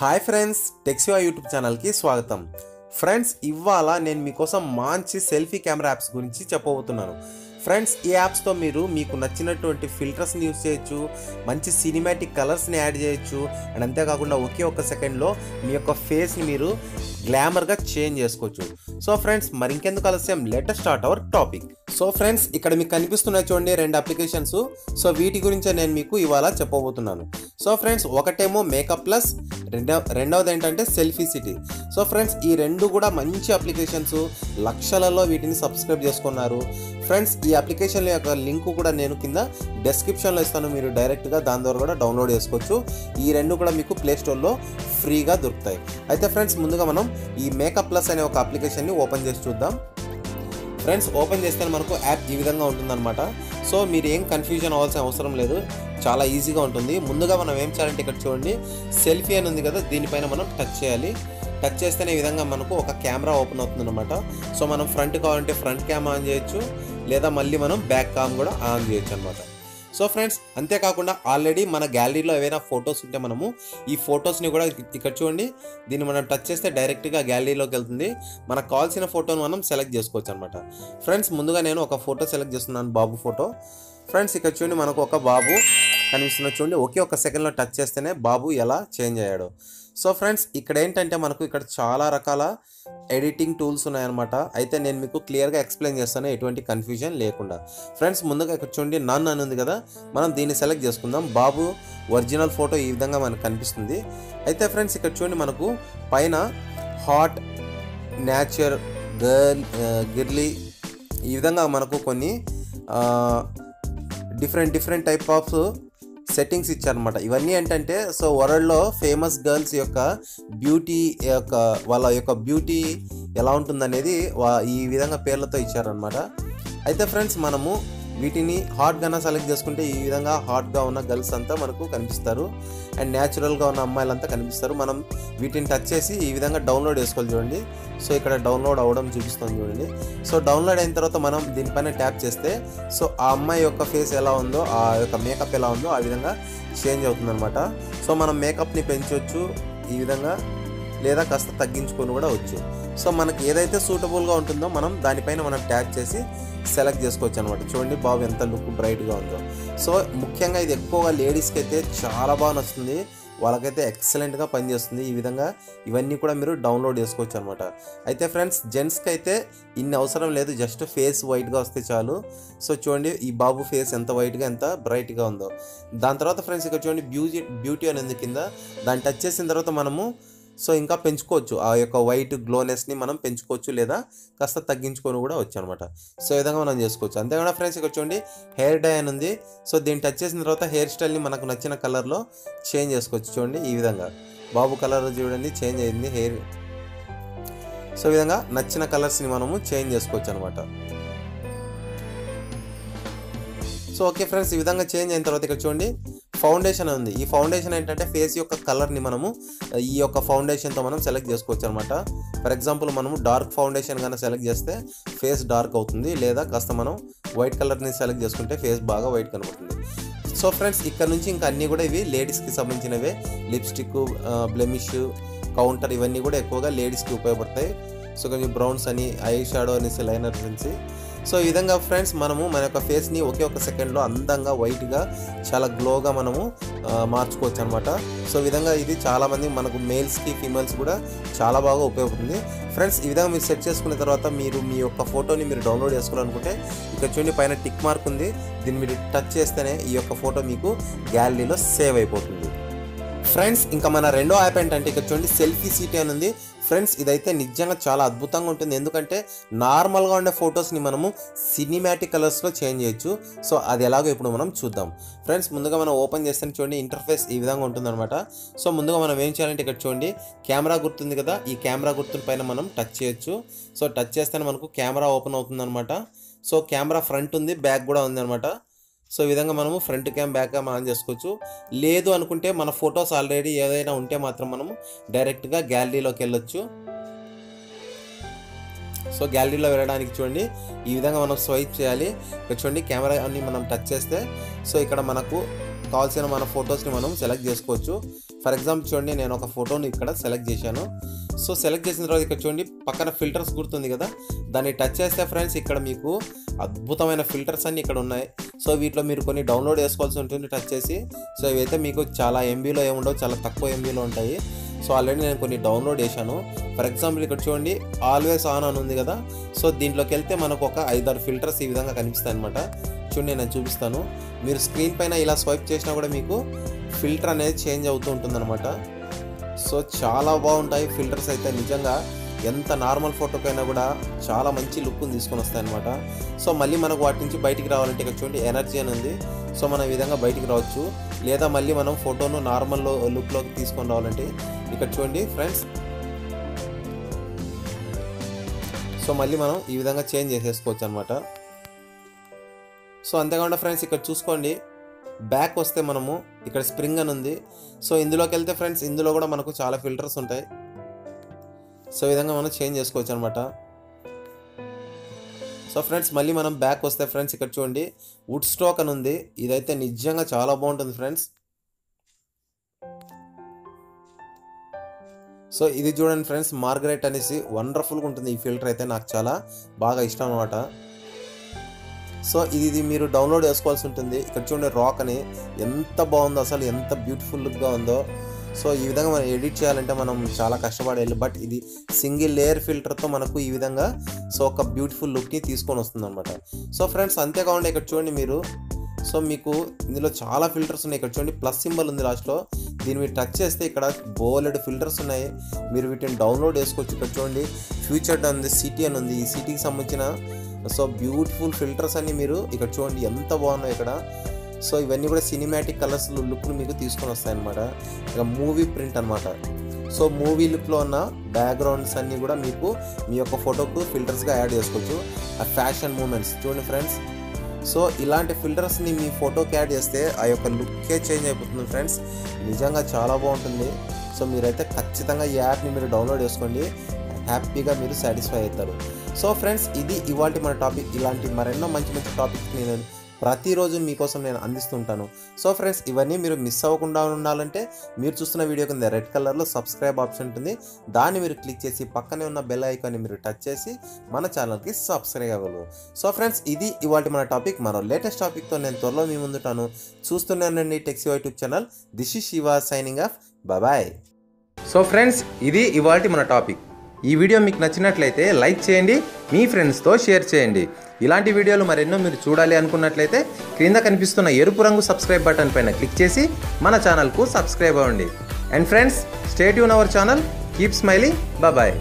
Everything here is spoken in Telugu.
హాయ్ ఫ్రెండ్స్ టెక్సివా యూట్యూబ్ ఛానల్కి స్వాగతం. ఫ్రెండ్స్ ఇవాళ నేను మీకోసం మంచి సెల్ఫీ కెమెరా యాప్స్ గురించి చెప్పబోతున్నాను. ఫ్రెండ్స్ ఈ యాప్స్తో మీరు మీకు నచ్చినటువంటి ఫిల్టర్స్ని యూస్ చేయొచ్చు మంచి సినిమాటిక్ కలర్స్ని యాడ్ చేయొచ్చు అండ్ అంతేకాకుండా ఒకే ఒక్క సెకండ్లో మీ యొక్క ఫేస్ని మీరు గ్లామర్గా చేంజ్ చేసుకోవచ్చు. సో ఫ్రెండ్స్ మరి ఇంకెందుకు ఆలస్యం let start our topic so friends ఇక్కడ మీకు కనిపిస్తున్నాయి చూడండి రెండు అప్లికేషన్స్. సో వీటి గురించే నేను మీకు ఇవాళ చెప్పబోతున్నాను. సో ఫ్రెండ్స్ ఒకటేమో మేకప్ ప్లస్ రెండవ రెండవది ఏంటంటే సెల్ఫీ సిటీ. సో ఫ్రెండ్స్ ఈ రెండు కూడా మంచి అప్లికేషన్స్. లక్షలలో వీటిని సబ్స్క్రైబ్ చేసుకున్నారు. ఫ్రెండ్స్ ఈ అప్లికేషన్ యొక్క లింక్ కూడా నేను కింద డెస్క్రిప్షన్లో ఇస్తాను. మీరు డైరెక్ట్గా దాని ద్వారా కూడా డౌన్లోడ్ చేసుకోవచ్చు. ఈ రెండు కూడా మీకు ప్లే స్టోర్లో ఫ్రీగా దొరుకుతాయి. అయితే ఫ్రెండ్స్ ముందుగా మనం ఈ మేకప్ ప్లస్ అనే ఒక అప్లికేషన్ని ఓపెన్ చేసి చూద్దాం. ఫ్రెండ్స్ ఓపెన్ చేస్తే మనకు యాప్ ఈ విధంగా ఉంటుందన్నమాట. సో మీరు ఏం కన్ఫ్యూజన్ అవ్వాల్సిన అవసరం లేదు. చాలా ఈజీగా ఉంటుంది. ముందుగా మనం ఏం చేయాలంటే ఇక్కడ చూడండి. సెల్ఫీ అని ఉంది కదా దీనిపైన మనం టచ్ చేయాలి. టచ్ చేస్తేనే ఈ విధంగా మనకు ఒక కెమెరా ఓపెన్ అవుతుందన్నమాట. సో మనం ఫ్రంట్ కావాలంటే ఫ్రంట్ క్యామ్ ఆన్ చేయొచ్చు. లేదా మళ్ళీ మనం బ్యాక్ క్యామ్ కూడా ఆన్ చేయొచ్చు అనమాట సో ఫ్రెండ్స్ అంతేకాకుండా ఆల్రెడీ మన గ్యాలరీలో ఏవైనా ఫొటోస్ ఉంటే మనము ఈ ఫొటోస్ని కూడా ఇక్కడ చూడండి. దీన్ని మనం టచ్ చేస్తే డైరెక్ట్గా గ్యాలరీలోకి వెళ్తుంది. మనకు కావాల్సిన ఫోటోను మనం సెలెక్ట్ చేసుకోవచ్చు అనమాట ఫ్రెండ్స్ ముందుగా నేను ఒక ఫోటో సెలెక్ట్ చేస్తున్నాను బాబు ఫోటో. ఫ్రెండ్స్ ఇక్కడ చూడండి మనకు ఒక బాబు కనిపిస్తున్న చూడండి ఒకే ఒక సెకండ్లో టచ్ చేస్తేనే బాబు ఎలా చేంజ్ అయ్యాడు. సో ఫ్రెండ్స్ ఇక్కడ ఏంటంటే మనకు ఇక్కడ చాలా రకాల ఎడిటింగ్ టూల్స్ ఉన్నాయన్నమాట. అయితే నేను మీకు క్లియర్గా ఎక్స్ప్లెయిన్ చేస్తాను ఎటువంటి కన్ఫ్యూజన్ లేకుండా. ఫ్రెండ్స్ ముందుగా ఇక్కడ చూడండి నన్ అని ఉంది కదా మనం దీన్ని సెలెక్ట్ చేసుకుందాం. బాబు ఒరిజినల్ ఫోటో ఈ విధంగా మనకు కనిపిస్తుంది. అయితే ఫ్రెండ్స్ ఇక్కడ చూడండి మనకు పైన హాట్ నేచర్ గర్ల్ గిర్లీ ఈ విధంగా మనకు కొన్ని different different type of settings ఇచ్చారనమాట ఇవన్నీ ఏంటంటే సో వరల్డ్లో ఫేమస్ గర్ల్స్ యొక్క బ్యూటీ యొక్క వాళ్ళ యొక్క బ్యూటీ ఎలా ఉంటుందనేది ఈ విధంగా పేర్లతో ఇచ్చారనమాట అయితే ఫ్రెండ్స్ మనము వీటిని హాట్గానే సెలెక్ట్ చేసుకుంటే ఈ విధంగా హాట్గా ఉన్న గర్ల్స్ అంతా మనకు కనిపిస్తారు. అండ్ న్యాచురల్గా ఉన్న అమ్మాయిలంతా కనిపిస్తారు. మనం వీటిని టచ్ చేసి ఈ విధంగా డౌన్లోడ్ చేసుకోవాలి చూడండి. సో ఇక్కడ డౌన్లోడ్ అవ్వడం చూపిస్తుంది చూడండి. సో డౌన్లోడ్ అయిన తర్వాత మనం దీనిపైన ట్యాప్ చేస్తే సో ఆ అమ్మాయి యొక్క ఫేస్ ఎలా ఉందో ఆ యొక్క మేకప్ ఎలా ఉందో ఆ విధంగా చేంజ్ అవుతుందన్నమాట. సో మనం మేకప్ని పెంచవచ్చు ఈ విధంగా లేదా కాస్త తగ్గించుకొని కూడా వచ్చు. సో మనకి ఏదైతే సూటబుల్గా ఉంటుందో మనం దానిపైన మనం ట్యాప్ చేసి సెలెక్ట్ చేసుకోవచ్చు అనమాట చూడండి బాబు ఎంత లుక్ బ్రైట్గా ఉందో. సో ముఖ్యంగా ఇది ఎక్కువగా లేడీస్కి అయితే చాలా బాగా నచ్చుతుంది. వాళ్ళకైతే ఎక్సలెంట్గా పనిచేస్తుంది. ఈ విధంగా ఇవన్నీ కూడా మీరు డౌన్లోడ్ చేసుకోవచ్చు అనమాట అయితే ఫ్రెండ్స్ జెంట్స్కి అయితే ఇన్ని అవసరం లేదు. జస్ట్ ఫేస్ వైట్గా వస్తే చాలు. సో చూడండి ఈ బాబు ఫేస్ ఎంత వైట్గా ఎంత బ్రైట్గా ఉందో. దాని తర్వాత ఫ్రెండ్స్ ఇక్కడ చూడండి బ్యూటీ బ్యూటీ అనేది కింద. దాన్ని టచ్ చేసిన తర్వాత మనము సో ఇంకా పెంచుకోవచ్చు. ఆ యొక్క వైట్ గ్లోనెస్ని మనం పెంచుకోవచ్చు లేదా కాస్త తగ్గించుకొని కూడా వచ్చు అనమాట సో ఈ విధంగా మనం చేసుకోవచ్చు. అంతేకాకుండా ఫ్రెండ్స్ ఇక్కడ చూడండి హెయిర్ డై అని ఉంది. సో దీన్ని టచ్ చేసిన తర్వాత హెయిర్ స్టైల్ని మనకు నచ్చిన కలర్లో చేంజ్ చేసుకోవచ్చు. చూడండి ఈ విధంగా. బాబు కలర్ చూడండి చేంజ్ అయింది హెయిర్ సో ఈ విధంగా నచ్చిన కలర్స్ని మనము చేంజ్ చేసుకోవచ్చు అనమాట. సో ఓకే ఫ్రెండ్స్ ఈ విధంగా చేంజ్ అయిన తర్వాత ఇక్కడ చూడండి ఫౌండేషన్ ఉంది. ఈ ఫౌండేషన్ ఏంటంటే ఫేస్ యొక్క కలర్ని మనము ఈ యొక్క ఫౌండేషన్తో మనం సెలెక్ట్ చేసుకోవచ్చు అనమాట ఫర్ ఎగ్జాంపుల్ మనము డార్క్ ఫౌండేషన్ కానీ సెలెక్ట్ చేస్తే ఫేస్ డార్క్ అవుతుంది. లేదా కాస్త మనం వైట్ కలర్ని సెలెక్ట్ చేసుకుంటే ఫేస్ బాగా వైట్ కనబడుతుంది. సో ఫ్రెండ్స్ ఇక్కడ నుంచి ఇంకా అన్నీ కూడా ఇవి లేడీస్కి సంబంధించినవే. లిప్స్టిక్ బ్లెమిష్ కౌంటర్ ఇవన్నీ కూడా ఎక్కువగా లేడీస్కి ఉపయోగపడతాయి. సో కొంచెం బ్రౌన్స్ అని ఐ షాడో అనేసి లైనర్స్ అనేసి సో ఈ విధంగా ఫ్రెండ్స్ మనము మన యొక్క ఫేస్ని ఒకే ఒక సెకండ్లో అందంగా వైట్గా చాలా గ్లోగా మనము మార్చుకోవచ్చు అనమాట సో ఈ విధంగా ఇది చాలామంది మనకు మేల్స్కి ఫీమేల్స్ కూడా చాలా బాగా ఉపయోగపడుతుంది. ఫ్రెండ్స్ ఈ విధంగా మీరు సెట్ చేసుకున్న తర్వాత మీరు మీ యొక్క ఫోటోని మీరు డౌన్లోడ్ చేసుకోవాలనుకుంటే ఇక్కడ చూడండి పైన టిక్ మార్క్ ఉంది. దీన్ని మీరు టచ్ చేస్తేనే ఈ యొక్క ఫోటో మీకు గ్యాలరీలో సేవ్ అయిపోతుంది. ఫ్రెండ్స్ ఇంకా మన రెండో యాప్ ఏంటంటే ఇక్కడ చూడండి సెల్ఫీ సీటీ అని ఉంది. ఫ్రెండ్స్ ఇదైతే నిజంగా చాలా అద్భుతంగా ఉంటుంది. ఎందుకంటే నార్మల్గా ఉండే ఫొటోస్ని మనము సినిమాటిక్ కలర్స్లో చేంజ్ చేయొచ్చు. సో అది ఎలాగో ఇప్పుడు మనం చూద్దాం. ఫ్రెండ్స్ ముందుగా మనం ఓపెన్ చేస్తే చూడండి ఇంటర్ఫేస్ ఈ విధంగా ఉంటుందన్నమాట. సో ముందుగా మనం ఏం చేయాలంటే ఇక్కడ చూడండి కెమెరా గుర్తుంది కదా ఈ కెమెరా గుర్తుని పైన మనం టచ్ చేయొచ్చు. సో టచ్ చేస్తేనే మనకు కెమెరా ఓపెన్ అవుతుందన్నమాట. సో కెమెరా ఫ్రంట్ ఉంది బ్యాక్ కూడా ఉంది అనమాట సో ఈ విధంగా మనము front cam back cam on చేసుకోవచ్చు. లేదు అనుకుంటే మన ఫొటోస్ ఆల్రెడీ ఏదైనా ఉంటే మాత్రం మనము డైరెక్ట్గా గ్యాలరీలోకి వెళ్ళొచ్చు. సో గ్యాలరీలో వెళ్ళడానికి చూడండి. ఈ విధంగా మనం స్వైప్ చేయాలి. చూడండి కెమెరా అన్ని మనం టచ్ చేస్తే సో ఇక్కడ మనకు కావాల్సిన మన ఫొటోస్ని మనం సెలెక్ట్ చేసుకోవచ్చు. ఫర్ ఎగ్జాంపుల్ చూడండి నేను ఒక ఫోటోని ఇక్కడ సెలెక్ట్ చేశాను. సో సెలెక్ట్ చేసిన తర్వాత ఇక్కడ చూడండి పక్కన ఫిల్టర్స్ గుర్తుంది కదా? దాన్ని టచ్ చేస్తే ఫ్రెండ్స్ ఇక్కడ మీకు అద్భుతమైన ఫిల్టర్స్ అన్నీ ఇక్కడ ఉన్నాయి. సో వీటిలో మీరు కొన్ని డౌన్లోడ్ చేసుకోవాల్సి ఉంటుంది టచ్ చేసి. సో ఇవైతే మీకు చాలా ఎంబీలో ఏముండవు చాలా తక్కువ ఎంబీలో ఉంటాయి. సో ఆల్రెడీ నేను కొన్ని డౌన్లోడ్ చేశాను. ఫర్ ఎగ్జాంపుల్ ఇక్కడ చూడండి ఆల్వేస్ ఆన్ అని ఉంది కదా. సో దీంట్లోకి వెళ్తే మనకు ఒక ఐదారు ఫిల్టర్స్ ఈ విధంగా కనిపిస్తాయి అనమాట చూడండి నేను చూపిస్తాను. మీరు స్క్రీన్ పైన ఇలా స్వైప్ చేసినా కూడా మీకు ఫిల్టర్ అనేది చేంజ్ అవుతూ ఉంటుందన్నమాట. సో చాలా బాగుంటాయి ఫిల్టర్స్ అయితే నిజంగా. ఎంత నార్మల్ ఫోటోకైనా కూడా చాలా మంచి లుక్ని తీసుకొని వస్తాయన్నమాట. సో మళ్ళీ మనకు వాటి నుంచి బయటికి రావాలంటే ఇక్కడ చూడండి ఎనర్జీ అని ఉంది సో మనం ఈ విధంగా బయటికి రావచ్చు. లేదా మళ్ళీ మనం ఫోటోను నార్మల్ లుక్లోకి తీసుకొని రావాలంటే ఇక్కడ చూడండి ఫ్రెండ్స్. సో మళ్ళీ మనం ఈ విధంగా చేంజ్ చేసేసుకోవచ్చు అనమాట సో అంతేకాకుండా ఫ్రెండ్స్ ఇక్కడ చూసుకోండి. బ్యాక్ వస్తే మనము ఇక్కడ స్ప్రింగ్ అని ఉంది. సో ఇందులోకి వెళ్తే ఫ్రెండ్స్ ఇందులో కూడా మనకు చాలా ఫిల్టర్స్ ఉంటాయి. సో ఈ విధంగా మనం చేంజ్ చేసుకోవచ్చు అనమాట సో ఫ్రెండ్స్ మళ్ళీ మనం బ్యాక్ వస్తే ఫ్రెండ్స్ ఇక్కడ చూడండి వుడ్ స్టోక్ అని ఉంది. ఇదైతే నిజంగా చాలా బాగుంటుంది ఫ్రెండ్స్. సో ఇది చూడండి ఫ్రెండ్స్ మార్గరెట్ అనేసి వండర్ఫుల్గా ఉంటుంది ఈ ఫిల్టర్ అయితే నాకు చాలా బాగా ఇష్టం అనమాట సో ఇది మీరు డౌన్లోడ్ చేసుకోవాల్సి ఉంటుంది. ఇక్కడ చూడండి రాక్ అని ఎంత బాగుందో అసలు ఎంత బ్యూటిఫుల్ ఉందో. సో ఈ విధంగా మనం ఎడిట్ చేయాలంటే మనం చాలా కష్టపడేయాలి బట్ ఇది సింగిల్ లేయర్ ఫిల్టర్తో మనకు ఈ విధంగా సో ఒక బ్యూటిఫుల్ లుక్ని తీసుకొని వస్తుంది అనమాట సో ఫ్రెండ్స్ అంతేకాకుండా ఇక్కడ చూడండి మీరు. సో మీకు ఇందులో చాలా ఫిల్టర్స్ ఉన్నాయి. ఇక్కడ చూడండి ప్లస్ సింబల్ ఉంది లాస్ట్లో. దీన్ని మీరు టచ్ చేస్తే ఇక్కడ బోలెడ్ ఫిల్టర్స్ ఉన్నాయి. మీరు వీటిని డౌన్లోడ్ చేసుకోవచ్చు. ఇక్కడ చూడండి ఫ్యూచర్ ఉంది సిటీ అని ఉంది. ఈ సిటీకి సంబంధించిన సో బ్యూటిఫుల్ ఫిల్టర్స్ అన్ని మీరు ఇక్కడ చూడండి ఎంత బాగున్నాయి ఇక్కడ. సో ఇవన్నీ కూడా సినిమాటిక్ కలర్స్ లుక్ని మీకు తీసుకొని వస్తాయి అనమాట ఇక మూవీ ప్రింట్ అనమాట సో మూవీ లుక్లో ఉన్న బ్యాక్గ్రౌండ్స్ అన్నీ కూడా మీకు మీ యొక్క ఫోటోకు ఫిల్టర్స్గా యాడ్ చేసుకోవచ్చు. ఆ ఫ్యాషన్ మూమెంట్స్ చూడండి ఫ్రెండ్స్ సో ఇలాంటి ఫిల్టర్స్ని మీ ఫోటోకి యాడ్ చేస్తే ఆ యొక్క లుక్కే చేంజ్ అయిపోతుంది ఫ్రెండ్స్ నిజంగా చాలా బాగుంటుంది. సో మీరైతే ఖచ్చితంగా ఈ యాప్ని మీరు డౌన్లోడ్ చేసుకోండి. హ్యాపీగా మీరు సాటిస్ఫై అవుతారు. సో ఫ్రెండ్స్ ఇది ఇవాళ మన టాపిక్ ఇలాంటి మరెన్నో మంచి మంచి టాపిక్స్ నేను ప్రతిరోజు మీకోసం నేను అందిస్తుంటాను. సో ఫ్రెండ్స్ ఇవన్నీ మీరు మిస్ అవ్వకుండా ఉండాలంటే మీరు చూస్తున్న వీడియో కింద రెడ్ కలర్లో సబ్స్క్రైబ్ ఆప్షన్ ఉంటుంది. దాన్ని మీరు క్లిక్ చేసి పక్కనే ఉన్న బెల్ ఐకాన్ని మీరు టచ్ చేసి మన ఛానల్కి సబ్స్క్రైబ్ అవ్వగలరు. సో ఫ్రెండ్స్ ఇది ఇవాళ మన టాపిక్. మరో లేటెస్ట్ టాపిక్తో నేను త్వరలో మీ ముందుంటాను. చూస్తున్నానండి టెక్సీ YouTube channel. This is Shiva signing off. Bye. So friends ఇది ఇవాళ మన టాపిక్. ఈ వీడియో మీకు నచ్చినట్లయితే లైక్ చేయండి. మీ ఫ్రెండ్స్తో షేర్ చేయండి. ఇలాంటి వీడియోలు మరెన్నో మీరు చూడాలి అనుకున్నట్లయితే క్రింద కనిపిస్తున్న ఎరుపు రంగు సబ్స్క్రైబ్ బటన్ పైన క్లిక్ చేసి మన ఛానల్కు సబ్స్క్రైబ్ అవ్వండి. And friends state Yoon our channel. Keep smiling. Bye